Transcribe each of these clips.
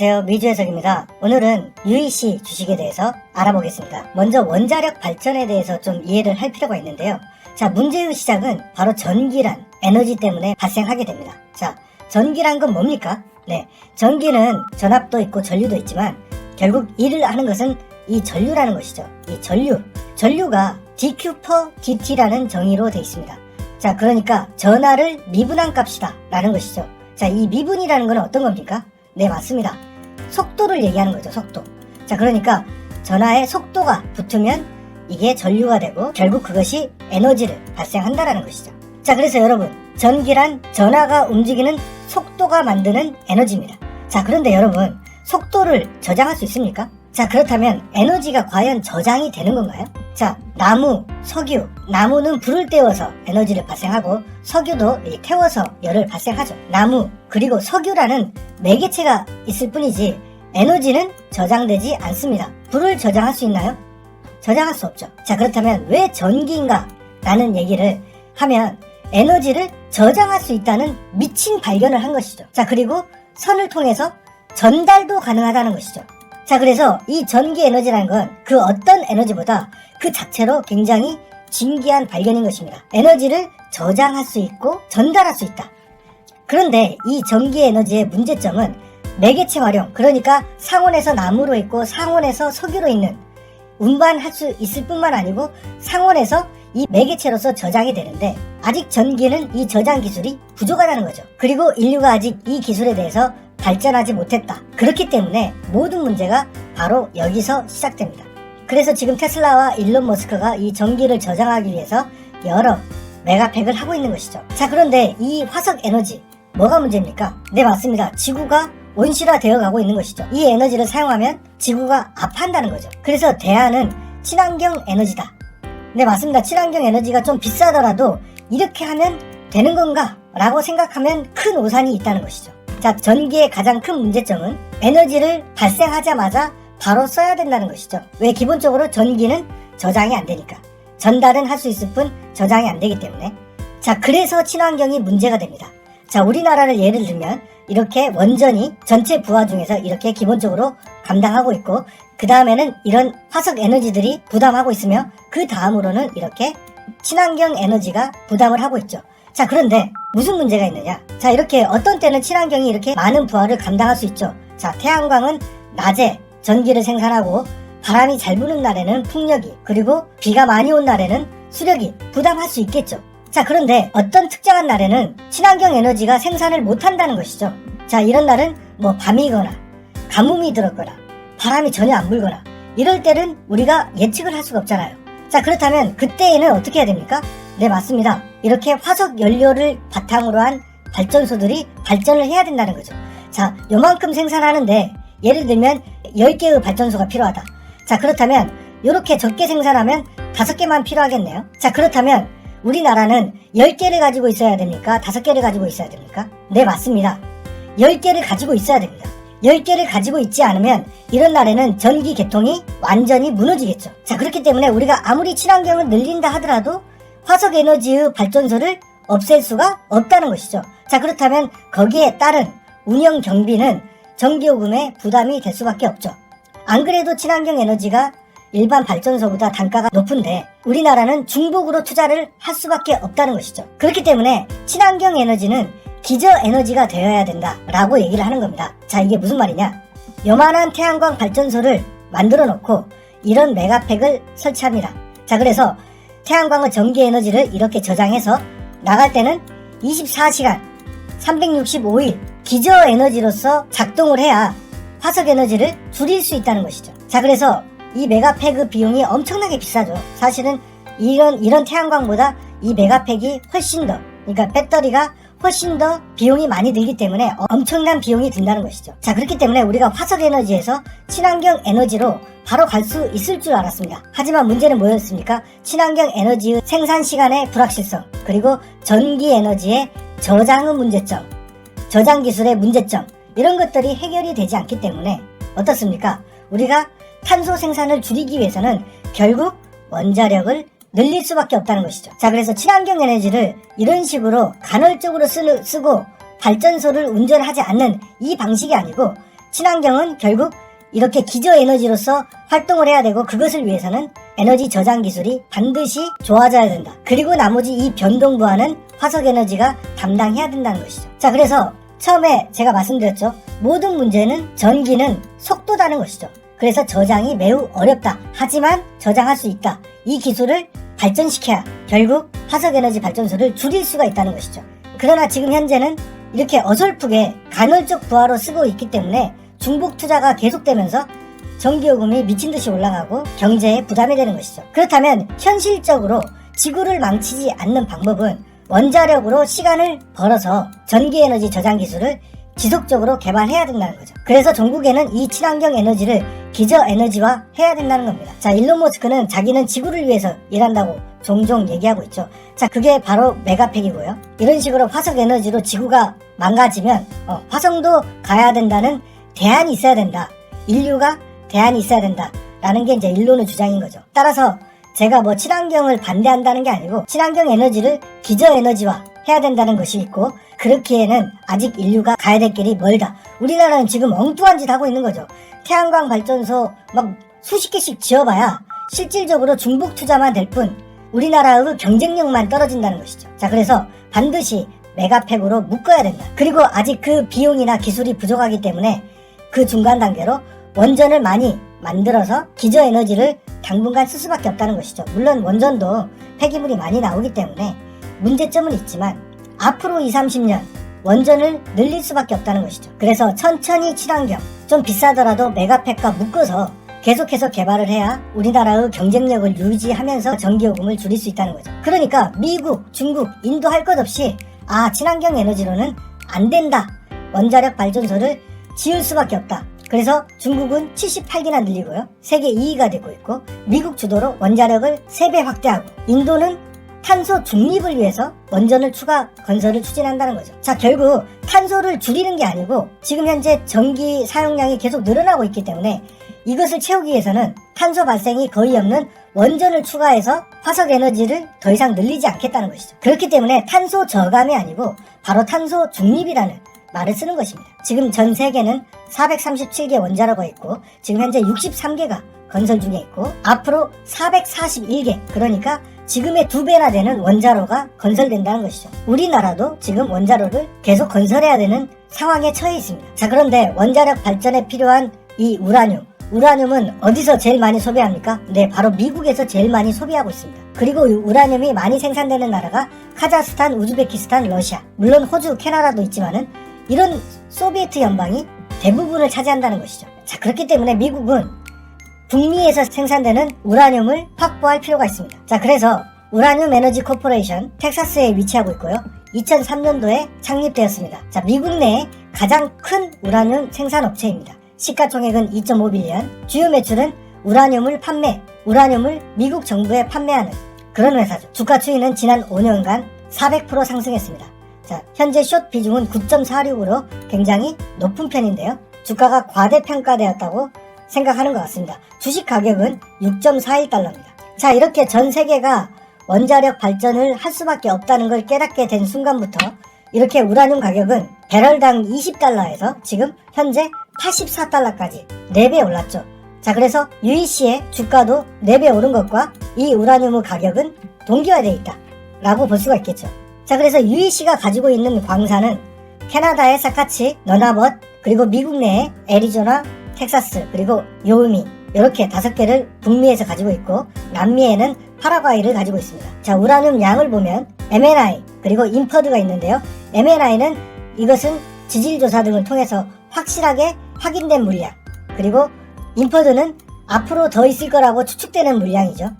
안녕하세요. 미주 해석입니다. 오늘은 UEC 주식에 대해서 알아보겠습니다. 먼저 원자력 발전에 대해서 좀 이해를 할 필요가 있는데요. 자, 문제의 시작은 바로 전기란 에너지 때문에 발생하게 됩니다. 자, 전기란 건 뭡니까? 네, 전기는 전압도 있고 전류도 있지만 결국 일을 하는 것은 이 전류라는 것이죠. 이 전류. 전류가 dq per dt라는 정의로 되어 있습니다. 자, 그러니까 전하를 미분한 값이다 라는 것이죠. 자, 이 미분이라는 건 어떤 겁니까? 네, 맞습니다. 속도를 얘기하는 거죠, 속도. 자, 그러니까 전하의 속도가 붙으면 이게 전류가 되고 결국 그것이 에너지를 발생한다라는 것이죠. 자, 그래서 여러분, 전기란 전하가 움직이는 속도가 만드는 에너지입니다. 자, 그런데 여러분, 속도를 저장할 수 있습니까? 자, 그렇다면 에너지가 과연 저장이 되는 건가요? 자, 나무, 석유. 나무는 불을 떼워서 에너지를 발생하고 석유도 이 태워서 열을 발생하죠. 나무, 그리고 석유라는 매개체가 있을 뿐이지 에너지는 저장되지 않습니다. 불을 저장할 수 있나요? 저장할 수 없죠. 자, 그렇다면 왜 전기인가? 라는 얘기를 하면 에너지를 저장할 수 있다는 미친 발견을 한 것이죠. 자, 그리고 선을 통해서 전달도 가능하다는 것이죠. 자, 그래서 이 전기 에너지라는 건 그 어떤 에너지보다 그 자체로 굉장히 진기한 발견인 것입니다. 에너지를 저장할 수 있고 전달할 수 있다. 그런데 이 전기 에너지의 문제점은 매개체 활용, 그러니까 상온에서 나무로 있고 상온에서 석유로 있는 운반할 수 있을 뿐만 아니고 상온에서 이 매개체로서 저장이 되는데 아직 전기는 이 저장 기술이 부족하다는 거죠. 그리고 인류가 아직 이 기술에 대해서 발전하지 못했다. 그렇기 때문에 모든 문제가 바로 여기서 시작됩니다. 그래서 지금 테슬라와 일론 머스크가 이 전기를 저장하기 위해서 여러 메가팩을 하고 있는 것이죠. 자, 그런데 이 화석 에너지 뭐가 문제입니까? 네, 맞습니다. 지구가 온실화 되어 가고 있는 것이죠. 이 에너지를 사용하면 지구가 아파한다는 거죠. 그래서 대안은 친환경 에너지다. 네, 맞습니다. 친환경 에너지가 좀 비싸더라도 이렇게 하면 되는 건가? 라고 생각하면 큰 오산이 있다는 것이죠. 자, 전기의 가장 큰 문제점은 에너지를 발생하자마자 바로 써야 된다는 것이죠. 왜 기본적으로 전기는 저장이 안 되니까. 전달은 할 수 있을 뿐 저장이 안 되기 때문에. 자, 그래서 친환경이 문제가 됩니다. 자, 우리나라를 예를 들면 이렇게 원전이 전체 부하 중에서 이렇게 기본적으로 감당하고 있고 그 다음에는 이런 화석 에너지들이 부담하고 있으며 그 다음으로는 이렇게 친환경 에너지가 부담을 하고 있죠. 자, 그런데 무슨 문제가 있느냐? 자, 이렇게 어떤 때는 친환경이 이렇게 많은 부하를 감당할 수 있죠. 자, 태양광은 낮에 전기를 생산하고 바람이 잘 부는 날에는 풍력이 그리고 비가 많이 온 날에는 수력이 부담할 수 있겠죠. 자, 그런데 어떤 특정한 날에는 친환경 에너지가 생산을 못 한다는 것이죠. 자, 이런 날은 뭐 밤이거나 가뭄이 들었거나 바람이 전혀 안 불거나 이럴 때는 우리가 예측을 할 수가 없잖아요. 자, 그렇다면 그때에는 어떻게 해야 됩니까? 네, 맞습니다. 이렇게 화석 연료를 바탕으로 한 발전소들이 발전을 해야 된다는 거죠. 자, 요만큼 생산하는데 예를 들면 10개의 발전소가 필요하다. 자, 그렇다면 이렇게 적게 생산하면 5개만 필요하겠네요. 자, 그렇다면 우리나라는 10개를 가지고 있어야 됩니까? 5개를 가지고 있어야 됩니까? 네, 맞습니다. 10개를 가지고 있어야 됩니다. 10개를 가지고 있지 않으면 이런 날에는 전기 개통이 완전히 무너지겠죠. 자, 그렇기 때문에 우리가 아무리 친환경을 늘린다 하더라도 화석 에너지의 발전소를 없앨 수가 없다는 것이죠. 자, 그렇다면 거기에 따른 운영 경비는 전기요금에 부담이 될 수밖에 없죠. 안 그래도 친환경 에너지가 일반 발전소보다 단가가 높은데 우리나라는 중복으로 투자를 할 수밖에 없다는 것이죠. 그렇기 때문에 친환경 에너지는 기저 에너지가 되어야 된다라고 얘기를 하는 겁니다. 자, 이게 무슨 말이냐? 요만한 태양광 발전소를 만들어 놓고 이런 메가팩을 설치합니다. 자, 그래서 태양광의 전기 에너지를 이렇게 저장해서 나갈 때는 24시간 365일 기저 에너지로서 작동을 해야 화석 에너지를 줄일 수 있다는 것이죠. 자, 그래서 이 메가팩의 비용이 엄청나게 비싸죠. 사실은 이런 이런 태양광보다 이 메가팩이 훨씬 더 그러니까 배터리가 훨씬 더 비용이 많이 들기 때문에 엄청난 비용이 든다는 것이죠. 자, 그렇기 때문에 우리가 화석 에너지에서 친환경 에너지로 바로 갈 수 있을 줄 알았습니다. 하지만 문제는 뭐였습니까? 친환경 에너지의 생산 시간의 불확실성, 그리고 전기 에너지의 저장의 문제점, 저장 기술의 문제점, 이런 것들이 해결이 되지 않기 때문에 어떻습니까? 우리가 탄소 생산을 줄이기 위해서는 결국 원자력을 늘릴 수밖에 없다는 것이죠. 자, 그래서 친환경 에너지를 이런 식으로 간헐적으로 쓰, 쓰고 발전소를 운전하지 않는 이 방식이 아니고 친환경은 결국 이렇게 기저 에너지로서 활동을 해야 되고 그것을 위해서는 에너지 저장 기술이 반드시 좋아져야 된다. 그리고 나머지 이 변동 부하는 화석 에너지가 담당해야 된다는 것이죠. 자, 그래서 처음에 제가 말씀드렸죠. 모든 문제는 전기는 속도다는 것이죠. 그래서 저장이 매우 어렵다. 하지만 저장할 수 있다. 이 기술을 발전시켜야 결국 화석 에너지 발전소를 줄일 수가 있다는 것이죠. 그러나 지금 현재는 이렇게 어설프게 간헐적 부하로 쓰고 있기 때문에 중복 투자가 계속되면서 전기요금이 미친 듯이 올라가고 경제에 부담이 되는 것이죠. 그렇다면 현실적으로 지구를 망치지 않는 방법은 원자력으로 시간을 벌어서 전기에너지 저장 기술을 지속적으로 개발해야 된다는 거죠. 그래서 전국에는 이 친환경 에너지를 기저 에너지화 해야 된다는 겁니다. 자, 일론 머스크는 자기는 지구를 위해서 일한다고 종종 얘기하고 있죠. 자, 그게 바로 메가팩이고요. 이런 식으로 화석 에너지로 지구가 망가지면 어, 화성도 가야 된다는 대안이 있어야 된다. 인류가 대안이 있어야 된다. 라는 게 이제 일론의 주장인 거죠. 따라서 제가 뭐 친환경을 반대한다는 게 아니고 친환경 에너지를 기저 에너지화 해야 된다는 것이 있고 그렇기에는 아직 인류가 가야 될 길이 멀다. 우리나라는 지금 엉뚱한 짓 하고 있는 거죠. 태양광 발전소 막 수십 개씩 지어봐야 실질적으로 중복 투자만 될 뿐 우리나라의 경쟁력만 떨어진다는 것이죠. 자, 그래서 반드시 메가팩으로 묶어야 된다. 그리고 아직 그 비용이나 기술이 부족하기 때문에 그 중간 단계로 원전을 많이 만들어서 기저 에너지를 당분간 쓸 수밖에 없다는 것이죠. 물론 원전도 폐기물이 많이 나오기 때문에 문제점은 있지만 앞으로 2, 30년 원전을 늘릴 수밖에 없다는 것이죠. 그래서 천천히 친환경, 좀 비싸더라도 메가팩과 묶어서 계속해서 개발을 해야 우리나라의 경쟁력을 유지하면서 전기요금을 줄일 수 있다는 거죠. 그러니까 미국, 중국, 인도 할 것 없이 아 친환경 에너지로는 안 된다. 원자력 발전소를 지을 수밖에 없다. 그래서 중국은 78기나 늘리고요. 세계 2위가 되고 있고 미국 주도로 원자력을 3배 확대하고 인도는 탄소 중립을 위해서 원전을 추가 건설을 추진한다는 거죠. 자, 결국 탄소를 줄이는 게 아니고 지금 현재 전기 사용량이 계속 늘어나고 있기 때문에 이것을 채우기 위해서는 탄소 발생이 거의 없는 원전을 추가해서 화석 에너지를 더 이상 늘리지 않겠다는 것이죠. 그렇기 때문에 탄소 저감이 아니고 바로 탄소 중립이라는 말을 쓰는 것입니다. 지금 전 세계는 437개 원자로가 있고 지금 현재 63개가 건설 중에 있고 앞으로 441개 그러니까 지금의 두 배나 되는 원자로가 건설된다는 것이죠. 우리나라도 지금 원자로를 계속 건설해야 되는 상황에 처해 있습니다. 자 그런데 원자력 발전에 필요한 이 우라늄 우라늄은 어디서 제일 많이 소비합니까? 네, 바로 미국에서 제일 많이 소비하고 있습니다. 그리고 이 우라늄이 많이 생산되는 나라가 카자흐스탄, 우즈베키스탄, 러시아, 물론 호주, 캐나다도 있지만은 이런 소비에트 연방이 대부분을 차지한다는 것이죠. 자, 그렇기 때문에 미국은 북미에서 생산되는 우라늄을 확보할 필요가 있습니다. 자, 그래서 우라늄 에너지 코퍼레이션 텍사스에 위치하고 있고요. 2003년도에 창립되었습니다. 자, 미국 내 가장 큰 우라늄 생산 업체입니다. 시가총액은 2.5빌리언, 주요 매출은 우라늄을 판매, 우라늄을 미국 정부에 판매하는 그런 회사죠. 주가 추이는 지난 5년간 400% 상승했습니다. 자, 현재 숏 비중은 9.46으로 굉장히 높은 편인데요. 주가가 과대평가되었다고 생각하는 것 같습니다. 주식 가격은 6.41달러입니다. 자, 이렇게 전 세계가 원자력 발전을 할 수밖에 없다는 걸 깨닫게 된 순간부터 이렇게 우라늄 가격은 배럴당 20달러에서 지금 현재 84달러까지 4배 올랐죠. 자, 그래서 UEC의 주가도 4배 오른 것과 이 우라늄의 가격은 동기화되어 있다. 라고 볼 수가 있겠죠. 자, 그래서 UEC가 가지고 있는 광산은 캐나다의 사카치, 너나벗, 그리고 미국 내의 애리조나, 텍사스, 그리고 요미 이렇게 다섯 개를 북미에서 가지고 있고 남미에는 파라과이를 가지고 있습니다. 자, 우라늄 양을 보면 MNI 그리고 인퍼드가 있는데요. MNI는 이것은 지질 조사 등을 통해서 확실하게 확인된 물량 그리고 인퍼드는 앞으로 더 있을 거라고 추측되는 물량이죠.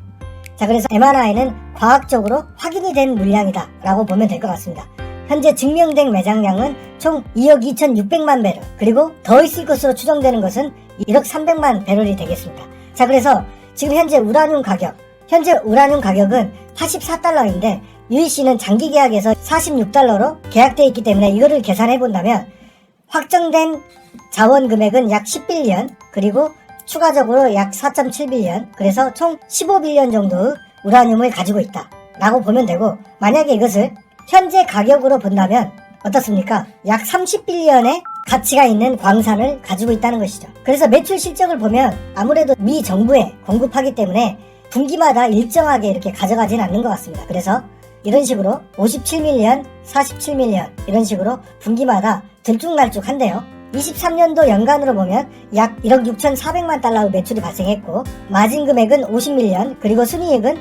자, 그래서 MRI는 과학적으로 확인이 된 물량이다 라고 보면 될 것 같습니다. 현재 증명된 매장량은 총 2억 2,600만 배럴, 그리고 더 있을 것으로 추정되는 것은 1억 300만 배럴이 되겠습니다. 자, 그래서 지금 현재 우라늄 가격, 현재 우라늄 가격은 84달러인데 UEC는 장기 계약에서 46달러로 계약되어 있기 때문에 이거를 계산해 본다면 확정된 자원 금액은 약 10빌리언, 그리고 추가적으로 약 4.7빌리언, 그래서 총 15빌리언 정도의 우라늄을 가지고 있다. 라고 보면 되고, 만약에 이것을 현재 가격으로 본다면 어떻습니까? 약 30빌리언의 가치가 있는 광산을 가지고 있다는 것이죠. 그래서 매출 실적을 보면 아무래도 미 정부에 공급하기 때문에 분기마다 일정하게 이렇게 가져가진 않는 것 같습니다. 그래서 이런 식으로 57밀리언, 47밀리언 이런 식으로 분기마다 들쭉날쭉한데요. 23년도 연간으로 보면 약 1억 6,400만 달러의 매출이 발생했고 마진 금액은 50밀리언 그리고 순이익은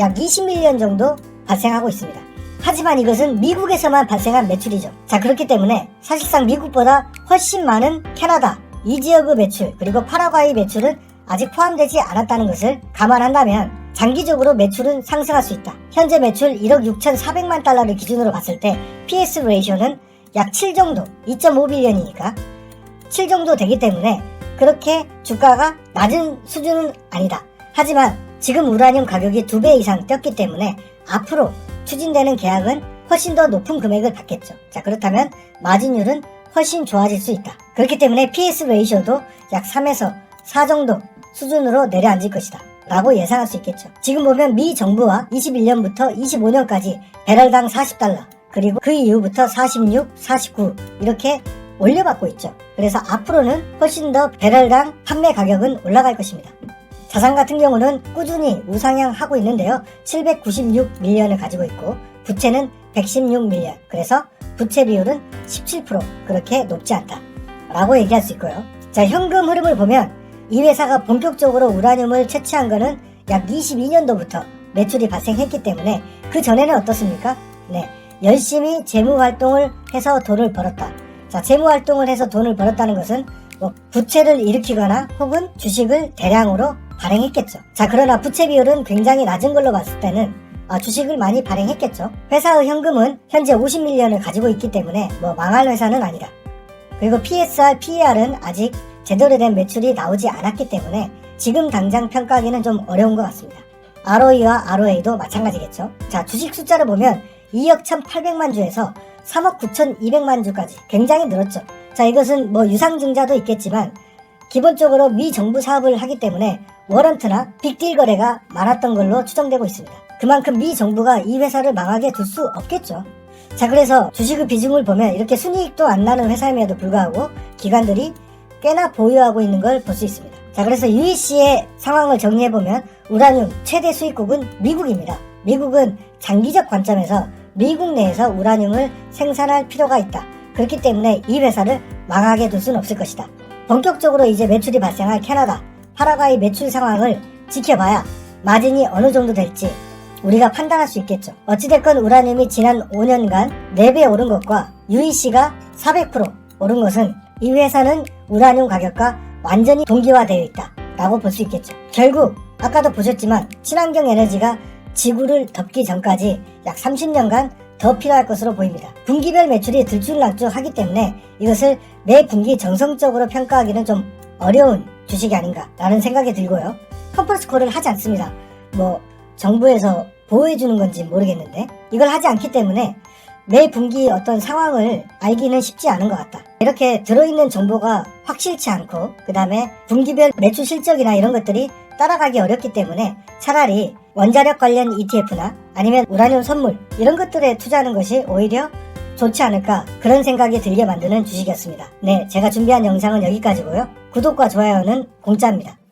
약 20밀리언 정도 발생하고 있습니다. 하지만 이것은 미국에서만 발생한 매출이죠. 자 그렇기 때문에 사실상 미국보다 훨씬 많은 캐나다 이 지역의 매출 그리고 파라과이 매출은 아직 포함되지 않았다는 것을 감안한다면 장기적으로 매출은 상승할 수 있다. 현재 매출 1억 6,400만 달러를 기준으로 봤을 때 PS 레이쇼는 약7 정도, 2.5빌리언이니까 7 정도 되기 때문에 그렇게 주가가 낮은 수준은 아니다. 하지만 지금 우라늄 가격이 2배 이상 뛰었기 때문에 앞으로 추진되는 계약은 훨씬 더 높은 금액을 받겠죠. 자, 그렇다면 마진율은 훨씬 좋아질 수 있다. 그렇기 때문에 PS 레이쇼도 약 3에서 4 정도 수준으로 내려앉을 것이다. 라고 예상할 수 있겠죠. 지금 보면 미 정부와 21년부터 25년까지 배럴당 40달러, 그리고 그 이후부터 46, 49 이렇게 올려받고 있죠. 그래서 앞으로는 훨씬 더 배럴당 판매 가격은 올라갈 것입니다. 자산 같은 경우는 꾸준히 우상향하고 있는데요. 796밀리언을 가지고 있고 부채는 116밀리언. 그래서 부채 비율은 17% 그렇게 높지 않다. 라고 얘기할 수 있고요. 자, 현금 흐름을 보면 이 회사가 본격적으로 우라늄을 채취한 거는 약 22년도부터 매출이 발생했기 때문에 그 전에는 어떻습니까? 네. 열심히 재무 활동을 해서 돈을 벌었다. 자, 재무 활동을 해서 돈을 벌었다는 것은 뭐 부채를 일으키거나 혹은 주식을 대량으로 발행했겠죠. 자, 그러나 부채 비율은 굉장히 낮은 걸로 봤을 때는 아, 주식을 많이 발행했겠죠. 회사의 현금은 현재 50밀리언을 가지고 있기 때문에 뭐 망할 회사는 아니다. 그리고 PSR, PER은 아직 제대로 된 매출이 나오지 않았기 때문에 지금 당장 평가하기는 좀 어려운 것 같습니다. ROE와 ROA도 마찬가지겠죠. 자, 주식 숫자를 보면 2억 1,800만 주에서 3억 9,200만 주까지 굉장히 늘었죠. 자, 이것은 뭐 유상증자도 있겠지만 기본적으로 미 정부 사업을 하기 때문에 워런트나 빅딜 거래가 많았던 걸로 추정되고 있습니다. 그만큼 미 정부가 이 회사를 망하게 둘 수 없겠죠. 자, 그래서 주식의 비중을 보면 이렇게 순이익도 안 나는 회사임에도 불구하고 기관들이 꽤나 보유하고 있는 걸 볼 수 있습니다. 자, 그래서 UEC의 상황을 정리해보면 우라늄 최대 수입국은 미국입니다. 미국은 장기적 관점에서 미국 내에서 우라늄을 생산할 필요가 있다. 그렇기 때문에 이 회사를 망하게 둘 수는 없을 것이다. 본격적으로 이제 매출이 발생할 캐나다, 파라과이 매출 상황을 지켜봐야 마진이 어느 정도 될지 우리가 판단할 수 있겠죠. 어찌됐건 우라늄이 지난 5년간 4배 오른 것과 UEC가 400% 오른 것은 이 회사는 우라늄 가격과 완전히 동기화되어 있다. 라고 볼 수 있겠죠. 결국 아까도 보셨지만 친환경 에너지가 지구를 덮기 전까지 약 30년간 더 필요할 것으로 보입니다. 분기별 매출이 들쭉날쭉하기 때문에 이것을 매 분기 정성적으로 평가하기는 좀 어려운 주식이 아닌가라는 생각이 들고요. 컨퍼런스 콜을 하지 않습니다. 뭐 정부에서 보호해주는 건지 모르겠는데 이걸 하지 않기 때문에 매 분기 어떤 상황을 알기는 쉽지 않은 것 같다. 이렇게 들어있는 정보가 확실치 않고 그 다음에 분기별 매출 실적이나 이런 것들이 따라가기 어렵기 때문에 차라리 원자력 관련 ETF나 아니면 우라늄 선물 이런 것들에 투자하는 것이 오히려 좋지 않을까 그런 생각이 들게 만드는 주식이었습니다. 네, 제가 준비한 영상은 여기까지고요. 구독과 좋아요는 공짜입니다.